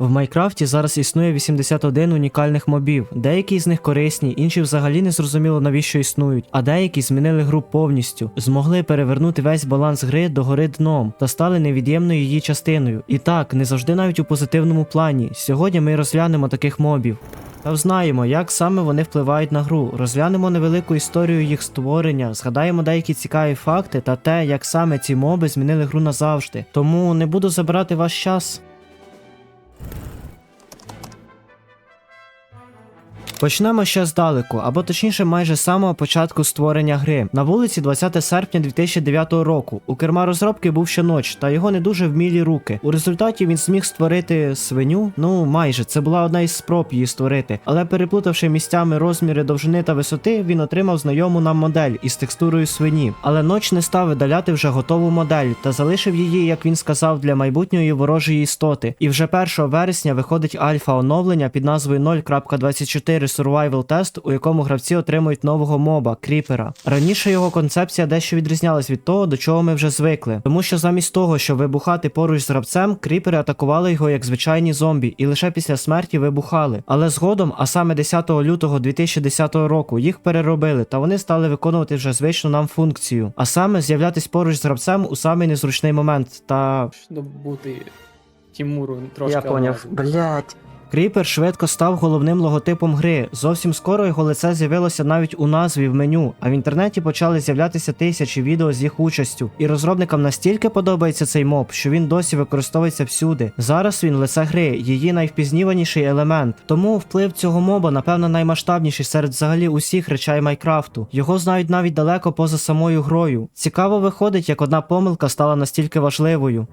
В Майкрафті зараз існує 81 унікальних мобів. Деякі з них корисні, інші взагалі не зрозуміло навіщо існують, а деякі змінили гру повністю, змогли перевернути весь баланс гри до гори дном та стали невід'ємною її частиною. І так, не завжди навіть у позитивному плані. Сьогодні ми розглянемо таких мобів. Та знаємо, як саме вони впливають на гру. Розглянемо невелику історію їх створення, згадаємо деякі цікаві факти та те, як саме ці моби змінили гру назавжди. Тому не буду забирати ваш час. Почнемо ще здалеку, або точніше, майже з самого початку створення гри. На вулиці 20 серпня 2009 року. У керма розробки був ще ноч, та його не дуже вмілі руки. У результаті він зміг створити свиню. Ну майже це була одна із спроб її створити. Але переплутавши місцями розміри довжини та висоти, він отримав знайому нам модель із текстурою свині. Але ноч не став видаляти вже готову модель та залишив її, як він сказав, для майбутньої ворожої істоти. І вже 1 вересня виходить альфа оновлення під назвою 0.24 Survival Test, у якому гравці отримують нового моба кріпера. Раніше його концепція дещо відрізнялась від того, до чого ми вже звикли, тому що замість того, щоб вибухати поруч з гравцем, кріпери атакували його як звичайні зомбі, і лише після смерті вибухали. Але згодом, а саме 10 лютого 2010 року, їх переробили, та вони стали виконувати вже звичну нам функцію, а саме з'являтись поруч з гравцем у самий незручний момент. Та Щоб бути Тімуру трошки. Я поняв. Блять. Кріпер швидко став головним логотипом гри. Зовсім скоро його лице з'явилося навіть у назві в меню, а в інтернеті почали з'являтися тисячі відео з їх участю. І розробникам настільки подобається цей моб, що він досі використовується всюди. Зараз він лице гри, її найвпізніваніший елемент. Тому вплив цього моба, напевно, наймасштабніший серед взагалі усіх речей Майкрафту. Його знають навіть далеко поза самою грою. Цікаво виходить, як одна помилка стала настільки важливою.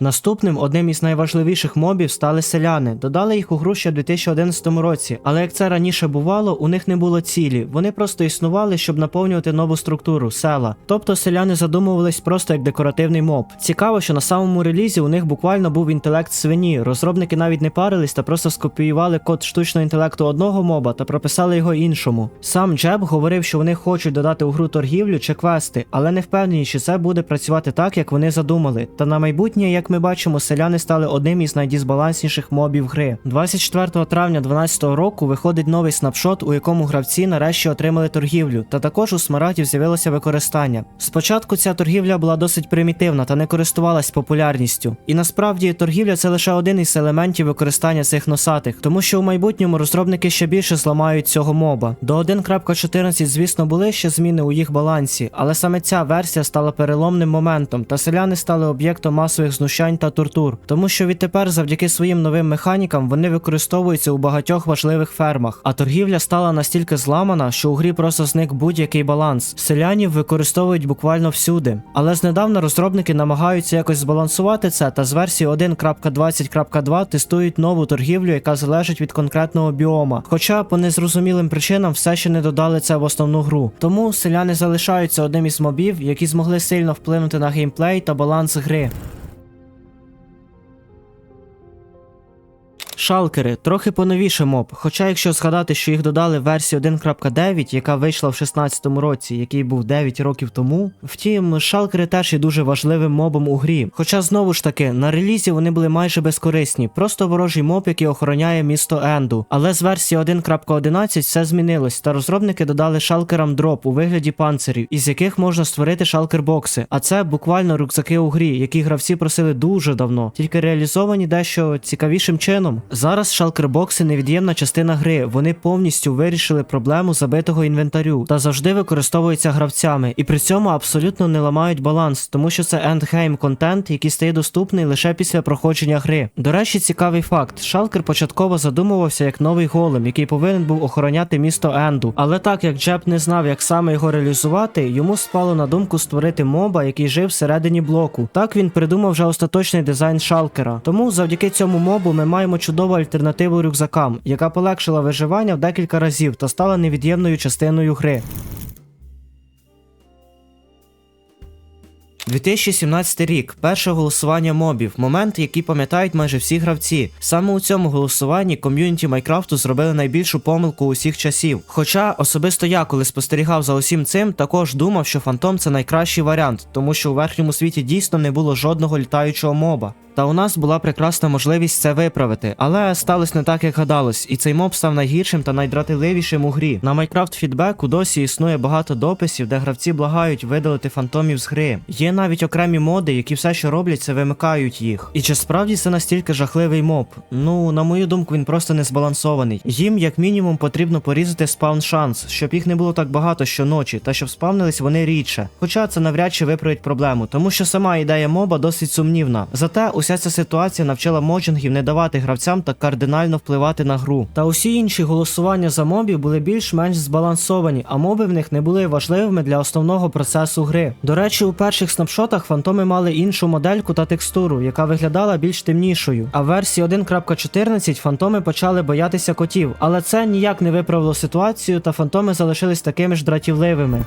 Наступним одним із найважливіших мобів стали селяни. Додали їх у гру ще в 2011 році, але як це раніше бувало, у них не було цілі. Вони просто існували, щоб наповнювати нову структуру села. Тобто селяни задумувались просто як декоративний моб. Цікаво, що на самому релізі у них буквально був інтелект свині. Розробники навіть не парились та просто скопіювали код штучного інтелекту одного моба та прописали його іншому. Сам Джеб говорив, що вони хочуть додати у гру торгівлю чи квести, але не впевнені, чи це буде працювати так, як вони задумали. Та на майбутнє, як ми бачимо, селяни стали одним із найдізбалансніших мобів гри. 24 травня 2012 року виходить новий снапшот, у якому гравці нарешті отримали торгівлю, та також у смарагдів з'явилося використання. Спочатку ця торгівля була досить примітивна та не користувалась популярністю. І насправді торгівля це лише один із елементів використання цих носатих, тому що у майбутньому розробники ще більше зламають цього моба. До 1.14, звісно, були ще зміни у їх балансі, але саме ця версія стала переломним моментом, та селяни стали об'єктом масових знущань та тортур, тому що відтепер, завдяки своїм новим механікам, вони використовуються у багатьох важливих фермах. А торгівля стала настільки зламана, що у грі просто зник будь-який баланс. Селянів використовують буквально всюди. Але знедавна розробники намагаються якось збалансувати це, та з версії 1.20.2 тестують нову торгівлю, яка залежить від конкретного біома. Хоча по незрозумілим причинам все ще не додали це в основну гру. Тому селяни залишаються одним із мобів, які змогли сильно вплинути на геймплей та баланс гри. Шалкери трохи поновіше моб, хоча якщо згадати, що їх додали в версії 1.9, яка вийшла в 16-му році, який був 9 років тому. Втім, шалкери теж є дуже важливим мобом у грі. Хоча знову ж таки, на релізі вони були майже безкорисні, просто ворожий моб, який охороняє місто Енду. Але з версії 1.11 все змінилось, та розробники додали шалкерам дроп у вигляді панцирів, із яких можна створити шалкер-бокси. А це буквально рюкзаки у грі, які гравці просили дуже давно, тільки реалізовані дещо цікавішим чином. Зараз шалкербокси невід'ємна частина гри. Вони повністю вирішили проблему забитого інвентарю та завжди використовуються гравцями, і при цьому абсолютно не ламають баланс, тому що це ендгейм контент, який стає доступний лише після проходження гри. До речі, цікавий факт: шалкер початково задумувався як новий голем, який повинен був охороняти місто Енду. Але так як Джеб не знав, як саме його реалізувати, йому спало на думку створити моба, який жив всередині блоку. Так він придумав вже остаточний дизайн шалкера. Тому завдяки цьому мобу ми маємо чудову альтернативу рюкзакам, яка полегшила виживання в декілька разів та стала невід'ємною частиною гри. 2017 рік перше голосування мобів, момент, який пам'ятають майже всі гравці. Саме у цьому голосуванні ком'юніті Майкрафту зробили найбільшу помилку усіх часів. Хоча особисто я, коли спостерігав за усім цим, також думав, що Фантом це найкращий варіант, тому що у верхньому світі дійсно не було жодного літаючого моба. Та у нас була прекрасна можливість це виправити, але сталося не так, як гадалось, і цей моб став найгіршим та найдратівливішим у грі. На Minecraft Feedback досі існує багато дописів, де гравці благають видалити фантомів з гри. Є навіть окремі моди, які все, що роблять, це вимикають їх. І чи справді це настільки жахливий моб? Ну, на мою думку, він просто не збалансований. Їм, як мінімум, потрібно порізати спаун шанс, щоб їх не було так багато щоночі, та щоб спавнились вони рідше. Хоча це навряд чи виправить проблему, тому що сама ідея моба досить сумнівна. Зате уся ця ситуація навчила моджингів не давати гравцям так кардинально впливати на гру. Та усі інші голосування за мобів були більш-менш збалансовані, а моби в них не були важливими для основного процесу гри. До речі, у перших снапшотах фантоми мали іншу модельку та текстуру, яка виглядала більш темнішою. А в версії 1.14 фантоми почали боятися котів, але це ніяк не виправило ситуацію, та фантоми залишились такими ж дратівливими.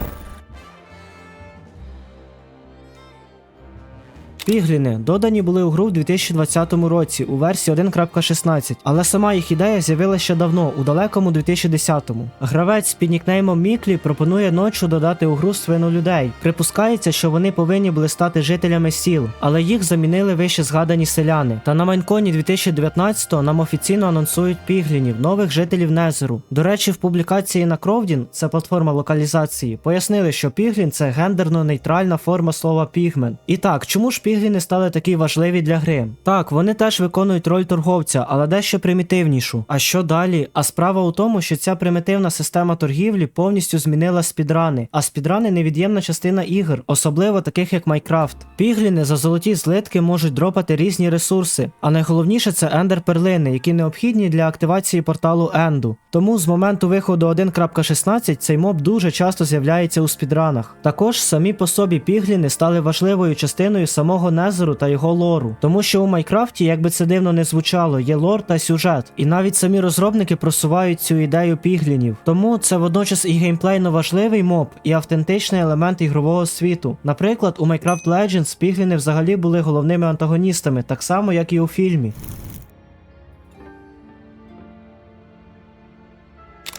Пігліни додані були у гру в 2020 році у версії 1.16, але сама їх ідея з'явилася ще давно, у далекому 2010-му. Гравець під нікнеймом Міклі пропонує ночу додати у гру свину людей. Припускається, що вони повинні були стати жителями сіл, але їх замінили вище згадані селяни. Та на Майнконі 2019-го нам офіційно анонсують піглінів, нових жителів Незеру. До речі, в публікації на Кровдін, це платформа локалізації, пояснили, що піглін це гендерно нейтральна форма слова пігмен. І так, чому ж пігліни стали такі важливі для гри? Так, вони теж виконують роль торговця, але дещо примітивнішу. А що далі? А справа у тому, що ця примітивна система торгівлі повністю змінила спідрани, а спідрани невід'ємна частина ігор, особливо таких як Майкрафт. Пігліни за золоті злитки можуть дропати різні ресурси, а найголовніше це ендер перлини, які необхідні для активації порталу Енду. Тому з моменту виходу 1.16 цей моб дуже часто з'являється у спідранах. Також самі по собі пігліни стали важливою частиною самого Незеру та його лору, тому що у Майкрафті, як би це дивно не звучало, є лор та сюжет, і навіть самі розробники просувають цю ідею піглінів. Тому це водночас і геймплейно важливий моб, і автентичний елемент ігрового світу. Наприклад, у Minecraft Legends пігліни взагалі були головними антагоністами, так само як і у фільмі.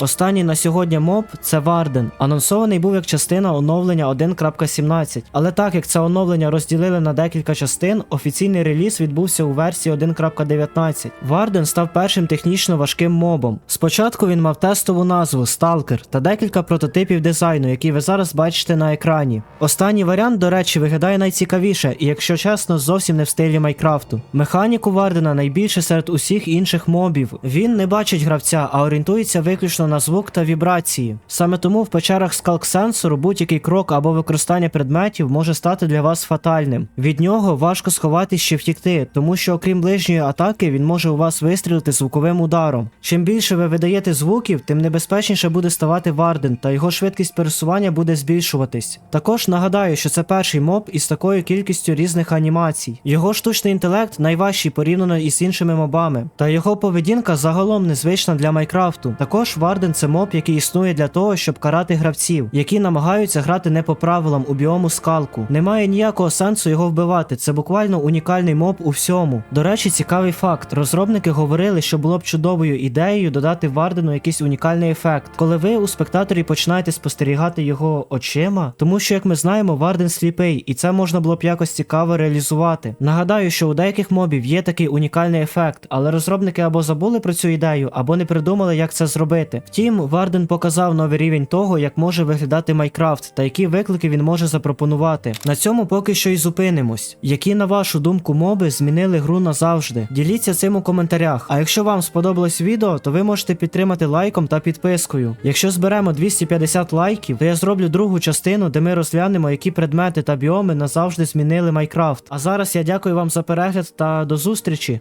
Останній на сьогодні моб це Варден. Анонсований був як частина оновлення 1.17. Але так як це оновлення розділили на декілька частин, офіційний реліз відбувся у версії 1.19. Варден став першим технічно важким мобом. Спочатку він мав тестову назву Сталкер та декілька прототипів дизайну, які ви зараз бачите на екрані. Останній варіант, до речі, виглядає найцікавіше, і якщо чесно, зовсім не в стилі Майкрафту. Механіку Вардена найбільше серед усіх інших мобів. Він не бачить гравця, а орієнтується виключно на звук та вібрації. Саме тому в печерах скалк сенсору будь-який крок або використання предметів може стати для вас фатальним. Від нього важко сховатись чи втікти, тому що окрім ближньої атаки він може у вас вистрілити звуковим ударом. Чим більше ви видаєте звуків, тим небезпечніше буде ставати Варден, та його швидкість пересування буде збільшуватись. Також нагадаю, що це перший моб із такою кількістю різних анімацій. Його штучний інтелект найважчий порівняно із іншими мобами, та його поведінка загалом незвична для Майкрафту. Також Варден це моб, який існує для того, щоб карати гравців, які намагаються грати не по правилам у біому скалку. Немає ніякого сенсу його вбивати. Це буквально унікальний моб у всьому. До речі, цікавий факт. Розробники говорили, що було б чудовою ідеєю додати Вардену якийсь унікальний ефект, коли ви у спектаторі починаєте спостерігати його очима, тому що, як ми знаємо, Варден сліпий, і це можна було б якось цікаво реалізувати. Нагадаю, що у деяких мобів є такий унікальний ефект, але розробники або забули про цю ідею, або не придумали, як це зробити. Втім, Варден показав новий рівень того, як може виглядати Майкрафт та які виклики він може запропонувати. На цьому поки що й зупинимось. Які, на вашу думку, моби змінили гру назавжди? Діліться цим у коментарях. А якщо вам сподобалось відео, то ви можете підтримати лайком та підпискою. Якщо зберемо 250 лайків, то я зроблю другу частину, де ми розглянемо, які предмети та біоми назавжди змінили Майкрафт. А зараз я дякую вам за перегляд та до зустрічі.